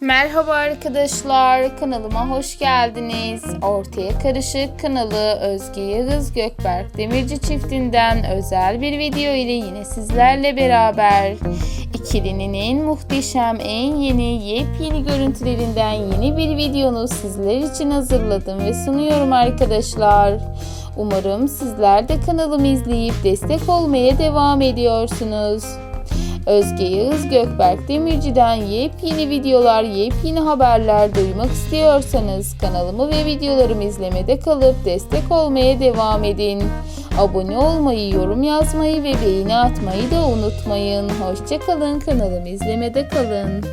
Merhaba arkadaşlar, kanalıma hoş geldiniz. Ortaya Karışık kanalı Özge Yağız Gökberk Demirci çiftinden özel bir video ile yine sizlerle beraber ikilinin en muhteşem, en yeni, yepyeni görüntülerinden yeni bir videonu sizler için hazırladım ve sunuyorum arkadaşlar. Umarım sizler de kanalımı izleyip destek olmaya devam ediyorsunuz. Özge Yağız Gökberk Demirci'den yepyeni videolar, yepyeni haberler duymak istiyorsanız kanalımı ve videolarımı izlemede kalıp destek olmaya devam edin. Abone olmayı, yorum yazmayı ve beğeni atmayı da unutmayın. Hoşçakalın, kanalımı izlemede kalın.